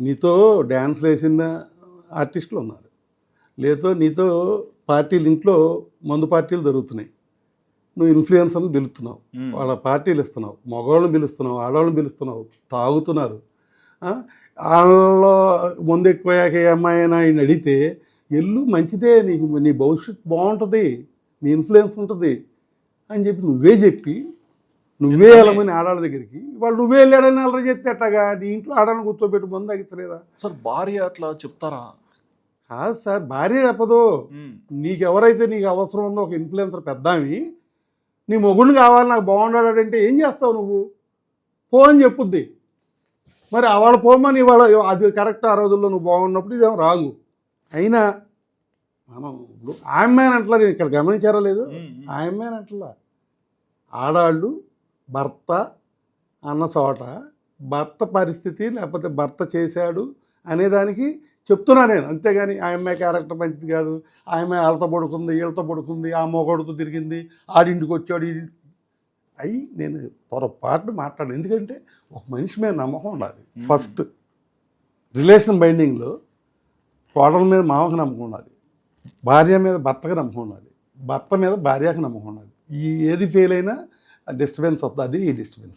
నీతో డ్యాన్స్ వేసిన ఆర్టిస్టులు ఉన్నారు. లేదో నీతో పార్టీలు ఇంట్లో మందు పార్టీలు జరుగుతున్నాయి. నువ్వు ఇన్ఫ్లుయెన్సర్ని పిలుస్తున్నావు. వాళ్ళ పార్టీలు ఇస్తున్నావు. మగవాళ్ళని పిలుస్తున్నావు. ఆడవాళ్ళని పిలుస్తున్నావు. తాగుతున్నారు? వాళ్ళలో ముందు ఎక్కువయ్యాక ఏ అమ్మాయి అయినా ఆయన అడిగితే ఎల్లు మంచిదే నీకు నీ భవిష్యత్తు బాగుంటుంది నీ ఇన్ఫ్లుయెన్స్ ఉంటుంది అని చెప్పి నువ్వే చెప్పి నువ్వే వెళ్ళమని ఆడాళ్ళ దగ్గరికి. వాళ్ళు నువ్వే వెళ్ళాడని అల్లరి చేస్తే అట్టగా నీ ఇంట్లో ఆడాలని కూర్చోబెట్టి ముందు తగ్గించలేదా సార్ భార్య అట్లా చెప్తారా? కాదు సార్ భార్య చెప్పదు. మ్మ్. నీకు ఎవరైతే నీకు అవసరం ఉందో ఒక ఇన్ఫ్లుయెన్సర్ పెద్దామి నీ మొగుడిని కావాలి నాకు బాగుండాడంటే ఏం చేస్తావు నువ్వు? పో అని చెప్పుద్ది. మరి వాళ్ళ పోమని వాళ్ళ అది కరెక్ట్ ఆ రోజుల్లో నువ్వు బాగున్నప్పుడు ఇదేమో రాంగు. అయినా మనం ఇప్పుడు ఆమె అంటలా నేను ఇక్కడ గమనించారా లేదు. ఆమె అంటలా. ఆడాళ్ళు భర్త అన్న చోట భర్త పరిస్థితి లేకపోతే భర్త చేశాడు అనేదానికి చెప్తున్నా నేను. అంతేగాని ఆ అమ్మాయి క్యారెక్టర్ మంచిది కాదు. ఆ అమ్మాయి వాళ్ళతో పడుకుంది వీళ్ళతో పడుకుంది ఆ మొగడుతో తిరిగింది ఆడింటికి వచ్చాడు అయ్యి నేను పొరపాటున మాట్లాడు ఎందుకంటే ఒక మనిషి మీద నమ్మకం ఉండాలి. ఫస్ట్ రిలేషన్ బైండింగ్లో కోడల మీద మామకు నమ్మకం ఉండాలి. భార్య మీద భర్తకు నమ్మకం ఉండాలి. భర్త మీద భార్యకు నమ్మకం ఉండాలి. ఈ ఏది ఫెయిల్ అయినా డిస్టర్బెన్స్ వస్తుంది అది ఈ డిస్టర్బెన్స్